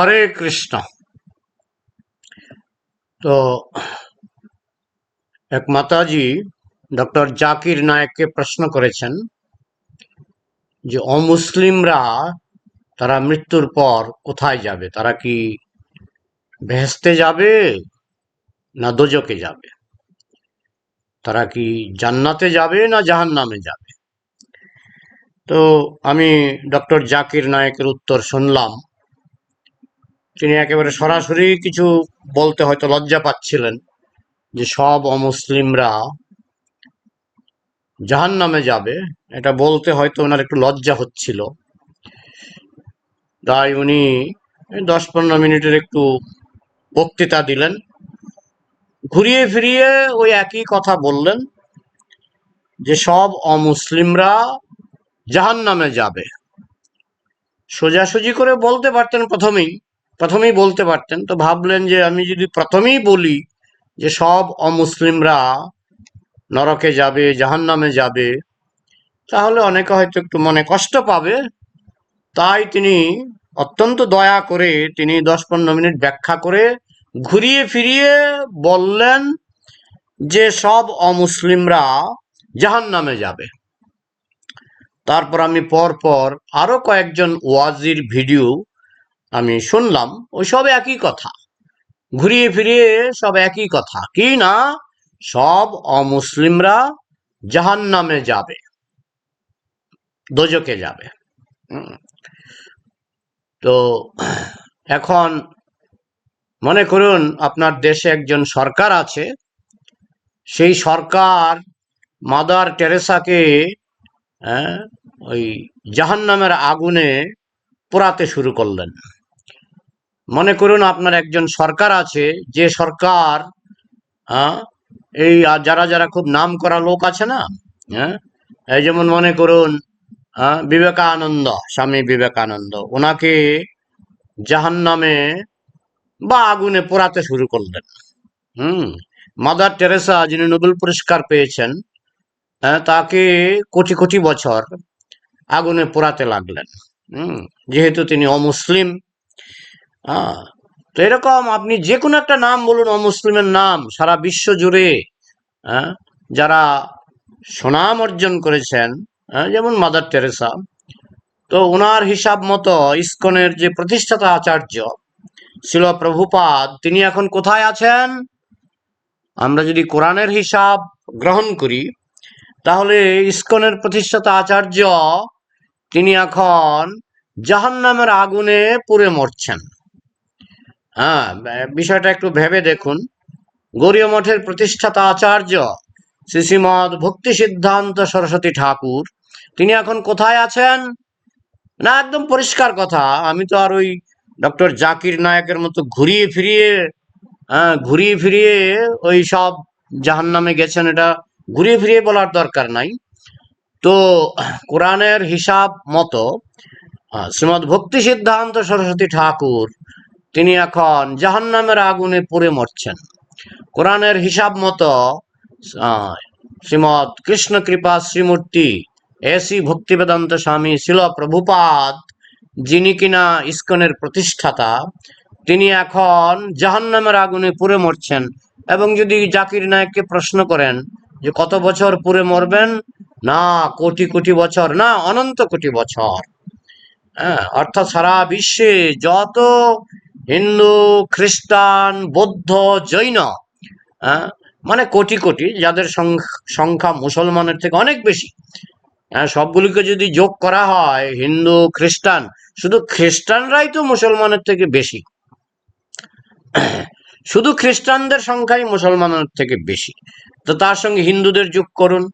হরে কৃষ্ণ। তো এক মাতাজি ডক্টর জাকির নায়েককে প্রশ্ন করেছেন যে অমুসলিমরা তারা মৃত্যুর পর কোথায় যাবে? তারা কি ভেস্তে যাবে না দোজকে যাবে? তারা কি জান্নাতে যাবে না জাহান্নামে যাবে? তো আমি ডক্টর জাকির নায়েকের উত্তর শুনলাম। তিনি একেবারে সরাসরি কিছু বলতে হয়তো লজ্জা পাচ্ছিলেন যে সব অমুসলিমরা জাহান নামে যাবে। এটা বলতে হয়তো ওনার একটু লজ্জা হচ্ছিল। তাই উনি দশ পনেরো মিনিটের একটু বক্তৃতা দিলেন। ঘুরিয়ে ফিরিয়ে ওই একই কথা বললেন যে সব অমুসলিমরা জাহান নামে যাবে। সোজাসুজি করে বলতে পারতেন প্রথমেই প্রথমেই বলতে পারতেন, তো ভাবলেন যে আমি যদি প্রথমেই বলি যে সব অমুসলিমরা নরকে যাবে জাহান নামে যাবে, তাহলে অনেকে হয়তো একটু মনে কষ্ট পাবে। তাই তিনি অত্যন্ত দয়া করে তিনি দশ পনেরো মিনিট ব্যাখ্যা করে ঘুরিয়ে ফিরিয়ে বললেন যে সব অমুসলিমরা জাহান নামে যাবে। তারপর আমি পর পর আরও কয়েকজন ওয়াজির ভিডিও আমি শুনলাম ওই সব একই কথা। ঘুরিয়ে ফিরিয়ে সব একই কথা। কি না? সব অমুসলিমরা জাহান নামে যাবে। দোজকে যাবে। তো এখন মনে করুন আপনার দেশে একজন সরকার আছে। সেই সরকার মাদার টেরেসাকে হ্যাঁ, ওই জাহান নামের আগুনে পোড়াতে শুরু করলেন। মনে করুন আপনার একজন সরকার আছে যে সরকার হ্যাঁ, এই যারা যারা খুব নাম করা লোক আছে না হ্যাঁ এই যেমন মনে করুন হ্যাঁ, বিবেকানন্দ স্বামী বিবেকানন্দ ওনাকে জাহান নামে বা আগুনে পোড়াতে শুরু করলেন। হুম মাদার টেরেসা যিনি নোবেল পুরস্কার পেয়েছেন হ্যাঁ, তাকে কোটি কোটি বছর আগুনে পোড়াতে লাগলেন। হুম যেহেতু তিনি অমুসলিম হ্যাঁ। তো এরকম আপনি যে কোনো একটা নাম বলুন অমুসলিমের নাম সারা বিশ্ব জুড়ে হ্যাঁ, যারা সুনাম অর্জন করেছেন হ্যাঁ, যেমন মাদার টেরেসা তো ওনার হিসাব মতো ইস্কনের যে প্রতিষ্ঠাতা আচার্য ছিল প্রভুপাদ তিনি এখন কোথায় আছেন? আমরা যদি কোরআনের হিসাব গ্রহণ করি তাহলে ইস্কনের প্রতিষ্ঠাতা আচার্য তিনি এখন জাহান্নামের আগুনে পুড়ে মরছেন। হ্যাঁ বিষয়টা একটু ভেবে দেখুন। গৌরীয় মঠের প্রতিষ্ঠাতা আচার্য শ্রীশ্রীমদ ভক্তি সিদ্ধান্ত সরস্বতী ঠাকুর তিনি এখন কোথায় আছেন? না একদম পরিষ্কার কথা। আমি তো আর ওই ডক্টর জাকির নায়কের মতো ঘুরিয়ে ফিরিয়ে হ্যাঁ ঘুরিয়ে ফিরিয়ে ওই সব জাহান নামে গেছেন এটা ঘুরিয়ে ফিরিয়ে বলার দরকার নাই। তো কোরআনের হিসাব মতো আহ, শ্রীমদ ভক্তি সিদ্ধান্ত সরস্বতী ঠাকুর তিনি এখন জাহান্নামের আগুনে পুড়ে মরছেন। কোরআনের হিসাব মতো আহ, শ্রীমদ কৃষ্ণ কৃপা শ্রীমূর্তি এসি ভক্তিবেদান্ত স্বামী শিল প্রভুপাদ যিনি কিনা ইস্কনের প্রতিষ্ঠাতা তিনি এখন জাহান্নামের আগুনে পুড়ে মরছেন। এবং যদি জাকির নায়ককে প্রশ্ন করেন যে কত বছর পুড়ে মরবেন? না কোটি কোটি বছর না অনন্ত কোটি বছর। হ্যাঁ অর্থাৎ সারা বিশ্বে যত হিন্দু, খ্রিস্টান, বৌদ্ধ, জৈন মানে কোটি কোটি, যাদের সংখ- সংখ্যা মুসলমানের থেকে অনেক বেশি। সবগুলিকে যদি যোগ করা হয়, হিন্দু, খ্রিস্টান, শুধু খ্রিস্টানরাই তো মুসলমানের থেকে বেশি। শুধু খ্রিস্টানদের সংখ্যাই মুসলমানের থেকে বেশি। তো তার সঙ্গে হিন্দুদের যোগ করুন,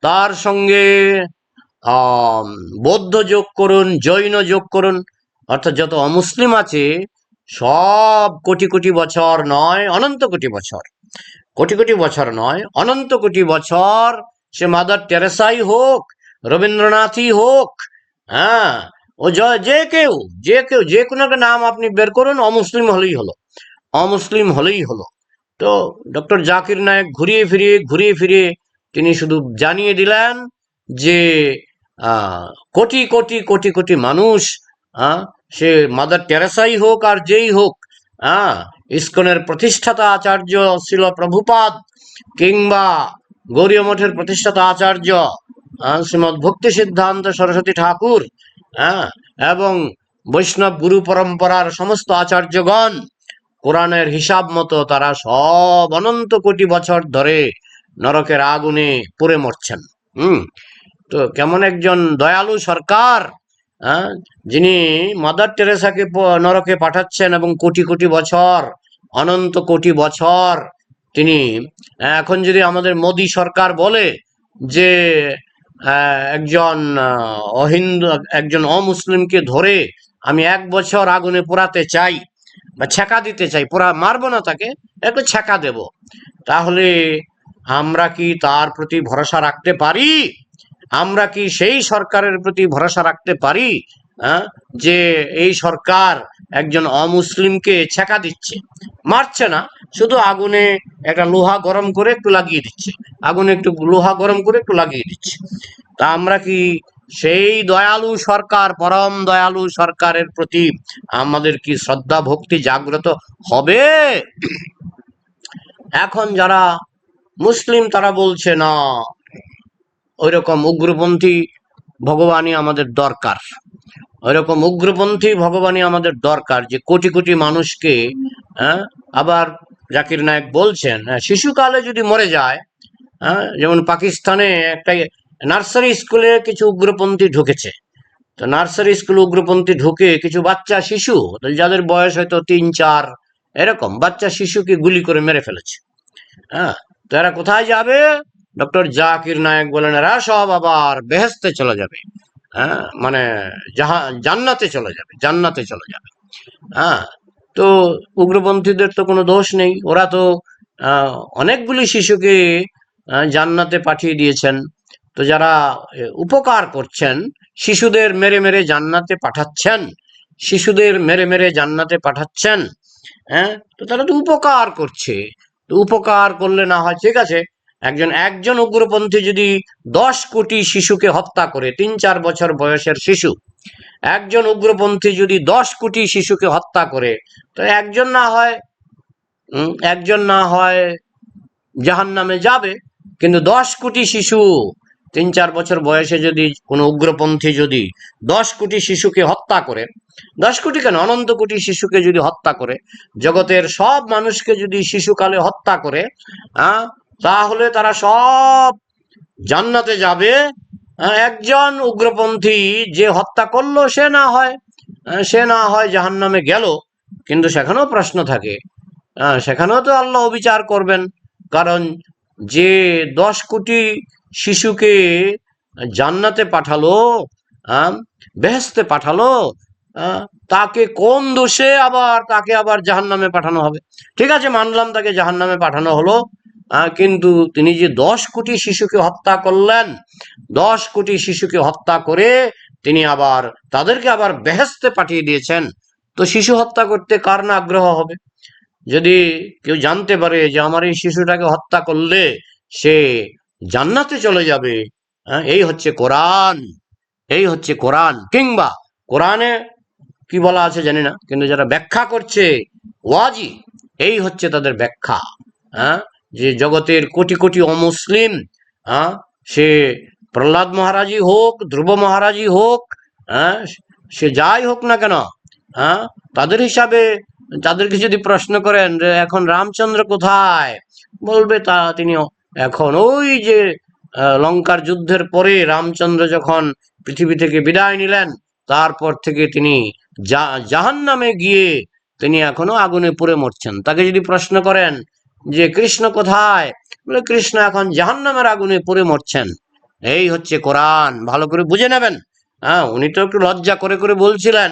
তার সঙ্গে বৌদ্ধ যোগ করুন, জৈন যোগ করুন, অর্থাৎ যত অমুসলিম আছে সব কোটি কোটি বছর নয় অনন্ত কোটি বছর। কোটি কোটি বছর নয় অনন্ত কোটি বছর সে মাদার টেরেসাই হোক রবীন্দ্রনাথই হোক হ্যাঁ ও য- কেউ যে কেউ যে কোনো একটা নাম আপনি বের করুন অমুসলিম হলেই হলো অমুসলিম হলেই হলো। তো ডক্টর জাকির নায়ক ঘুরিয়ে ফিরিয়ে ঘুরিয়ে ফিরিয়ে তিনি শুধু জানিয়ে দিলেন যে কোটি কোটি কোটি কোটি মানুষ আহ, সে মাদার টেরেসাই হোক আর যেই হোক হ্যাঁ ইস্কনের প্রতিষ্ঠাতা আচার্য ছিল প্রভুপাদ কিংবা গৌরীয় মঠের প্রতিষ্ঠাতা আচার্য আহ, শ্রীমৎ ভক্তি সিদ্ধান্ত সরস্বতী ঠাকুর হ্যাঁ এবং বৈষ্ণব গুরু পরম্পরার সমস্ত আচার্যগণ কোরআনের হিসাব মতো তারা সব অনন্ত কোটি বছর ধরে নরকের আগুনে পুড়ে মরছেন। হুম তো কেমন একজন দয়ালু সরকার যিনি মাদার টেরেসাকে নরকে পাঠাচ্ছেন এবং কোটি কোটি বছর, অনন্ত কোটি বছর তিনি এখন যদি আমাদের মোদী সরকার বলে যে একজন অহিন্দু, একজন অমুসলিমকে ধরে আমি এক বছর আগুনে পোড়াতে চাই বা ছেঁকা দিতে চাই, পোড়া, মারবো না তাকে, একটু ছেঁকা দেব। তাহলে আমরা কি তার প্রতি ভরসা রাখতে পারি? আমরা কি সেই সরকারের প্রতি ভরসা রাখতে পারি হ্যাঁ? যে এই সরকার একজন অমুসলিমকে ছেঁকা দিচ্ছে, মারছে না, শুধু আগুনে একটা লোহা গরম করে একটু লাগিয়ে দিচ্ছে, আগুনে একটু লোহা গরম করে একটু লাগিয়ে দিচ্ছে তা আমরা কি সেই দয়ালু সরকার, পরম দয়ালু সরকারের প্রতি আমাদের কি শ্রদ্ধা, ভক্তি জাগ্রত হবে এখন যারা মুসলিম তারা বলছে, না ওইরকম উগ্রপন্থী ভগবানই আমাদের দরকার। ওইরকম উগ্রপন্থী ভগবানই আমাদের দরকার যে কোটি কোটি মানুষকে হ্যাঁ, আবার জাকির নায়ক বলছেন হ্যাঁ, শিশুকালে যদি মরে যায় হ্যাঁ, যেমন পাকিস্তানে একটা নার্সারি স্কুলে কিছু উগ্রপন্থী ঢুকেছে। তো নার্সারি স্কুল উগ্রপন্থী ঢুকে কিছু বাচ্চা শিশু যাদের বয়স হয়তো তিন চার এরকম বাচ্চা শিশুকে গুলি করে মেরে ফেলেছে। হ্যাঁ তো এরা কোথায় যাবে? ডক্টর জাকির নায়ক বলেন, এরা সব আবার বেহেস্তে চলে যাবে। হ্যাঁ মানে জাহা, জান্নাতে চলে যাবে, জান্নাতে চলে যাবে। হ্যাঁ তো উগ্রপন্থীদের তো কোনো দোষ নেই। ওরা তো অনেকগুলি শিশুকে জান্নাতে পাঠিয়ে দিয়েছেন। তো যারা উপকার করছেন, শিশুদের মেরে মেরে জান্নাতে পাঠাচ্ছেন। শিশুদের মেরে মেরে জান্নাতে পাঠাচ্ছেন। হ্যাঁ তো তারা তো উপকার করছে। তো উপকার করলে না হয়, ঠিক আছে একজন একজন উগ্রপন্থী যদি দশ কোটি শিশুকে হত্যা করে, তিন, চার বছর বয়সের শিশু, একজন উগ্রপন্থী যদি দশ কোটি শিশুকে হত্যা করে, তো একজন না হয় একজন না হয় জাহান নামে যাবে, কিন্তু দশ কোটি শিশু, তিন, চার বছর বয়সে যদি কোনো উগ্রপন্থী যদি দশ কোটি শিশুকে হত্যা করে, দশ কোটি কেন? অনন্ত কোটি শিশুকে যদি হত্যা করে, জগতের সব মানুষকে যদি শিশুকালে হত্যা করে তাহলে তারা সব জান্নাতে যাবে। একজন উগ্রপন্থী যে হত্যা করল, সে না হয়, সে না হয় জাহান্নামে গেল। কিন্তু সেখানেও প্রশ্ন থাকে। সেখানেও তো আল্লাহ বিচার করবেন। কারণ যে দশ কোটি শিশুকে জান্নাতে পাঠালো বেহেস্তে পাঠালো তাকে কোন দোষে আবার, তাকে আবার জাহান্নামে পাঠানো হবে? ঠিক আছে, মানলাম তাকে জাহান্নামে পাঠানো হলো। কিন্তু তিনি যে দশ কোটি শিশুকে হত্যা করলেন, দশ কোটি শিশুকে হত্যা করে তিনি আবার তাদেরকে আবার বেহেস্তে পাঠিয়ে দিয়েছেন। তো শিশু হত্যা করতে কার না আগ্রহ হবে? যদি কেউ জানতে পারে যে আমার এই শিশুটাকে হত্যা করলে সে জান্নাতে চলে যাবে এই হচ্ছে কোরআন, এই হচ্ছে কোরআন। কিংবা কোরআনে কি বলা আছে জানি না, কিন্তু যারা ব্যাখ্যা করছে, ওয়াজি, এই হচ্ছে তাদের ব্যাখ্যা হ্যাঁ যে জগতের কোটি কোটি অমুসলিম হ্যাঁ সে প্রহ্লাদ মহারাজই হোক, ধ্রুব মহারাজই হোক হ্যাঁ সে যাই হোক না কেন হ্যাঁ তাদের হিসাবে তাদেরকে যদি প্রশ্ন করেন যে এখন রামচন্দ্র কোথায়, বলবে তা তিনি এখন ওই যে লঙ্কার যুদ্ধের পরে রামচন্দ্র যখন পৃথিবী থেকে বিদায় নিলেন, তারপর থেকে তিনি জাহান নামে গিয়ে তিনি এখনও আগুনে পুড়ে মরছেন। তাকে যদি প্রশ্ন করেন যে কৃষ্ণ কোথায়? বলে, কৃষ্ণ এখন জাহান নামের আগুনে পুড়ে মরছেন। এই হচ্ছে কোরআন। ভালো করে বুঝে নেবেন। হ্যাঁ উনি তো একটু লজ্জা করে করে বলছিলেন।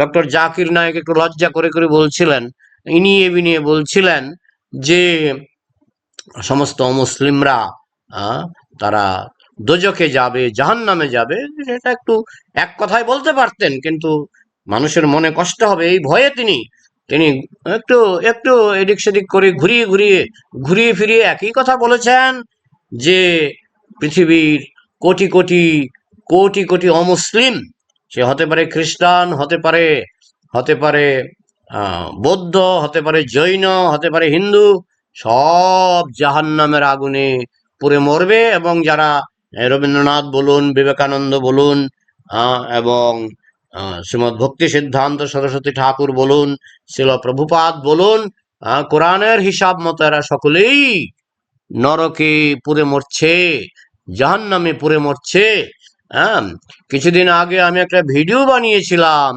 ডক্টর জাকির নায়ক একটু লজ্জা করে করে বলছিলেন, ইনিয়ে বিনিয়ে বলছিলেন যে, সমস্ত মুসলিমরা তারা দোজকে যাবে, জাহান্নামে যাবে। এটা একটু এক কথায় বলতে পারতেন, কিন্তু মানুষের মনে কষ্ট হবে। এই ভয়ে তিনি তিনি একটু একটু এদিক সেদিক করে ঘুরিয়ে ঘুরিয়ে ঘুরিয়ে ফিরিয়ে একই কথা বলেছেন যে পৃথিবীর কোটি কোটি কোটি কোটি অমুসলিম, সে হতে পারে খ্রিস্টান, হতে পারে হতে পারে বৌদ্ধ, হতে পারে জৈন, হতে পারে হিন্দু, সব জাহান্নামের আগুনে পুড়ে মরবে এবং যারা রবীন্দ্রনাথ বলুন, বিবেকানন্দ বলুন এবং আহ, শ্রীমৎ ভক্তি সিদ্ধান্ত সরস্বতী ঠাকুর বলুন শিল প্রভুপাদ বলুন কোরআনের হিসাব মতো এরা সকলেই নরকে পুড়ে মরছে জাহান্নামে পুড়ে মরছে। হ্যাঁ কিছুদিন আগে আমি একটা ভিডিও বানিয়েছিলাম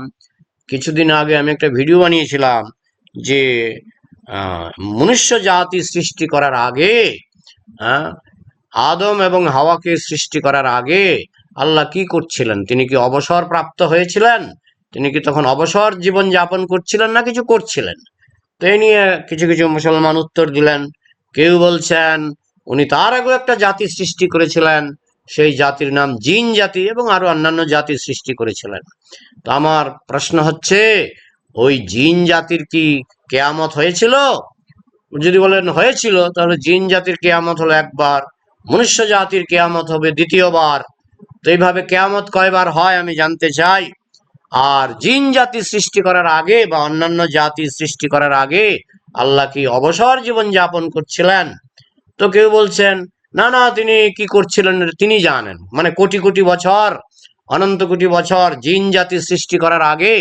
কিছুদিন আগে আমি একটা ভিডিও বানিয়েছিলাম যে মনুষ্য জাতি সৃষ্টি করার আগে আদম এবং হাওয়াকে সৃষ্টি করার আগে আল্লাহ কি করছিলেন? তিনি কি অবসর প্রাপ্ত হয়েছিলেন? তিনি কি তখন অবসর জীবন যাপন করছিলেন না কিছু করছিলেন? তো এই নিয়ে কিছু কিছু মুসলমান উত্তর দিলেন। কেউ বলছেন, উনি তার আগে একটা জাতি সৃষ্টি করেছিলেন। সেই জাতির নাম জিন জাতি এবং আরও অন্যান্য জাতি সৃষ্টি করেছিলেন। তো আমার প্রশ্ন হচ্ছে, ওই জিন জাতির কি কেয়ামত হয়েছিল? যদি বলেন হয়েছিল, তাহলে জিন জাতির কেয়ামত হলো একবার, মনুষ্য জাতির কেয়ামত হবে দ্বিতীয়বার। তো এইভাবে কেয়ামত কয়বার হয় আমি জানতে চাই। আর জিন জাতি সৃষ্টি করার আগে বা অন্যান্য জাতি সৃষ্টি করার আগে আল্লাহ কি অবসর জীবন যাপন করছিলেন? তো কেউ বলছেন, না না, তিনি কি করছিলেন তিনি জানেন। মানে কোটি কোটি বছর, অনন্ত কোটি বছর জিন জাতি সৃষ্টি করার আগে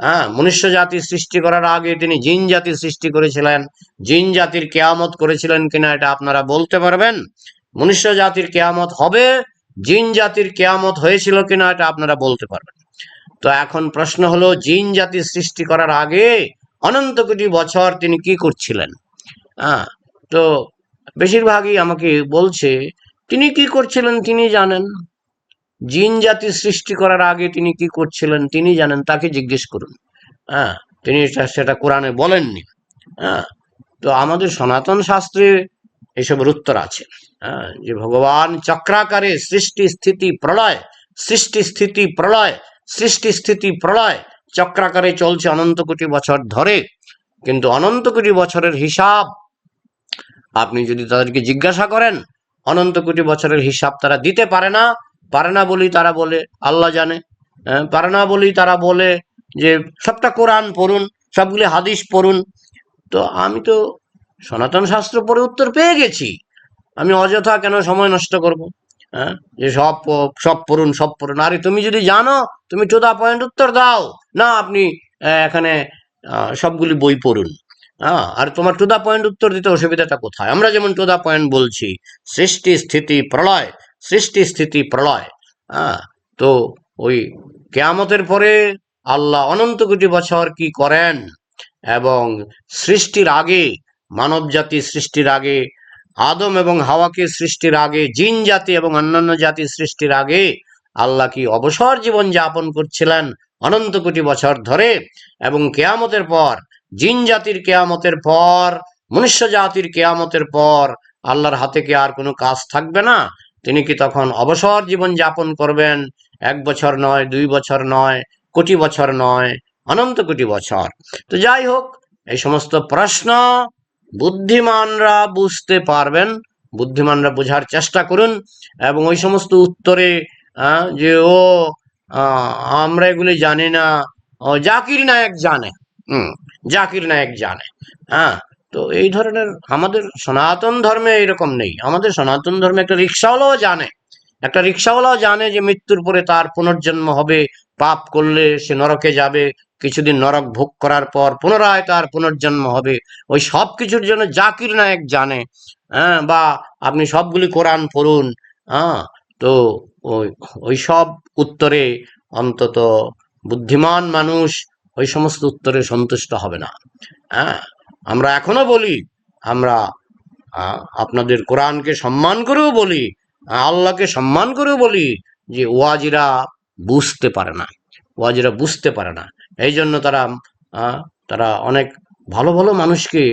হ্যাঁ মনুষ্য জাতি সৃষ্টি করার আগে তিনি জিন জাতি সৃষ্টি করেছিলেন। জিন জাতির কেয়ামত করেছিলেন কিনা এটা আপনারা বলতে পারবেন। মনুষ্য জাতির কেয়ামত হবে জিন জাতির কেয়ামত হয়েছিল কিনা এটা আপনারা বলতে পারবেন। তো এখন প্রশ্ন হলো, জিন জাতি সৃষ্টি করার আগে অনন্ত কোটি বছর তিনি কি করছিলেন? হ্যাঁ তো বেশিরভাগই আমাকে বলছে, তিনি কি করছিলেন তিনি জানেন। জিন জাতি সৃষ্টি করার আগে তিনি কি করছিলেন তিনি জানেন, তাকে জিজ্ঞেস করুন। হ্যাঁ তিনি সেটা কোরআনে বলেননি। হ্যাঁ তো আমাদের সনাতন শাস্ত্রে এসবের উত্তর আছে। যে ভগবান চক্রাকারে সৃষ্টি স্থিতি প্রলয় সৃষ্টি স্থিতি প্রলয় সৃষ্টি স্থিতি প্রলয় চক্রাকারে চলছে অনন্ত কোটি বছর ধরে। কিন্তু অনন্ত কোটি বছরের হিসাব আপনি যদি তাদেরকে জিজ্ঞাসা করেন অনন্ত কোটি বছরের হিসাব তারা দিতে পারে না। পারে না বলেই তারা বলে আল্লাহ জানে। হ্যাঁ, পারে না বলেই তারা বলে যে সবটা কোরআন পড়ুন সবগুলি হাদিস পড়ুন। তো আমি তো সনাতন শাস্ত্র পড়ে উত্তর পেয়ে গেছি। আমি অযথা কেন সময় নষ্ট করব? হ্যাঁ? যে সব সব পড়ুন সব পড়ুন। আরে তুমি যদি জানো, তুমি টু দা পয়েন্ট উত্তর দাও। না, আপনি এখানে সবগুলি বই পড়ুন। হ্যাঁ আর তোমার টু দা পয়েন্ট উত্তর দিতে অসুবিধাটা কোথায়? আমরা যেমন টু দা পয়েন্ট বলছি, সৃষ্টি, স্থিতি, প্রলয়, সৃষ্টি, স্থিতি, প্রলয়। হ্যাঁ তো ওই কেয়ামতের পরে আল্লাহ অনন্ত কোটি বছর কি করেন? এবং সৃষ্টির আগে মানব জাতি সৃষ্টির আগে আদম এবং হাওয়াকে সৃষ্টির আগে, জিন জাতি এবং অন্যান্য জাতি সৃষ্টির আগে আল্লাহ কি অবসর জীবন যাপন করছিলেন অনন্ত কোটি বছর ধরে এবং কেয়ামতের পর, জিন জাতির কেয়ামতের পর, মনুষ্য জাতির কেয়ামতের পর আল্লাহর হাতে কি আর কোনো কাজ থাকবে না? তিনি কি তখন অবসর জীবন যাপন করবেন? এক বছর নয়, দুই বছর নয়, কোটি বছর নয়, অনন্ত কোটি বছর। তো যাই হোক, এই সমস্ত প্রশ্ন বুদ্ধিমানরা বুঝতে পারবেন, বুদ্ধিমানরা বোঝার চেষ্টা করুন এবং ওই সমস্ত উত্তরে যে, ও আমরা এগুলি জানি না, ও, জাকির নায়ক জানে, হুম, জাকির নায়ক জানে হ্যাঁ তো এই ধরনের আমাদের সনাতন ধর্মে এরকম নেই, আমাদের সনাতন ধর্মে একটা রিক্সাওয়ালাও জানে, একটা রিক্সাওয়ালাও জানে যে মৃত্যুর পরে তার পুনর্জন্ম হবে পাপ করলে সে নরকে যাবে। কিছুদিন নরক ভোগ করার পর পুনরায় তার পুনর্জন্ম হবে। ওই সব কিছুর জন্য জাকির নায়ক জানে। হ্যাঁ বা আপনি সবগুলি কোরআন পড়ুন। হ্যাঁ তো ওই ওই সব উত্তরে অন্তত বুদ্ধিমান মানুষ ওই সমস্ত উত্তরে সন্তুষ্ট হবে না। হ্যাঁ আমরা এখনও বলি, আমরা আপনাদের কোরআনকে সম্মান করেও বলি আল্লাহকে সম্মান করেও বলি যে ওয়াজিরা বুঝতে পারে না। ওয়াজিরা বুঝতে পারে না। এই জন্য তারা তারা অনেক ভালো ভালো মানুষকে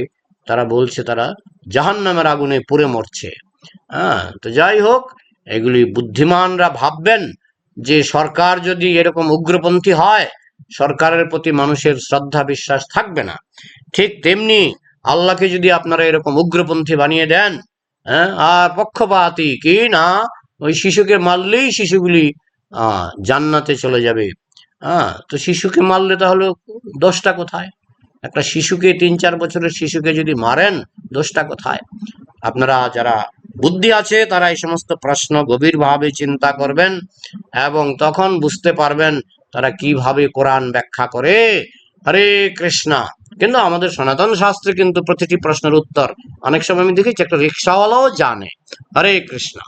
তারা বলছে, তারা জাহান নামের আগুনে পুড়ে মরছে। হ্যাঁ তো যাই হোক, এগুলি বুদ্ধিমানরা ভাববেন যে সরকার যদি এরকম উগ্রপন্থী হয়, সরকারের প্রতি মানুষের শ্রদ্ধা, বিশ্বাস থাকবে না। ঠিক তেমনি আল্লাহকে যদি আপনারা এরকম উগ্রপন্থী বানিয়ে দেন হ্যাঁ আর পক্ষপাতী, কি না? ওই শিশুকে মারলেই শিশুগুলি জান্নাতে চলে যাবে। হ্যাঁ তো শিশুকে মারলে তাহলে দোষটা কোথায়? একটা শিশুকে তিন চার বছরের শিশুকে যদি মারেন, দোষটা কোথায়? আপনারা যারা বুদ্ধি আছে, তারা এই সমস্ত প্রশ্ন গভীরভাবে চিন্তা করবেন এবং তখন বুঝতে পারবেন তারা কীভাবে কোরআন ব্যাখ্যা করে। হরে কৃষ্ণা। কিন্তু আমাদের সনাতন শাস্ত্রে কিন্তু প্রতিটি প্রশ্নের উত্তর অনেক সময় আমি দেখেছি, একটা রিক্সাওয়ালাও জানে। হরে কৃষ্ণ।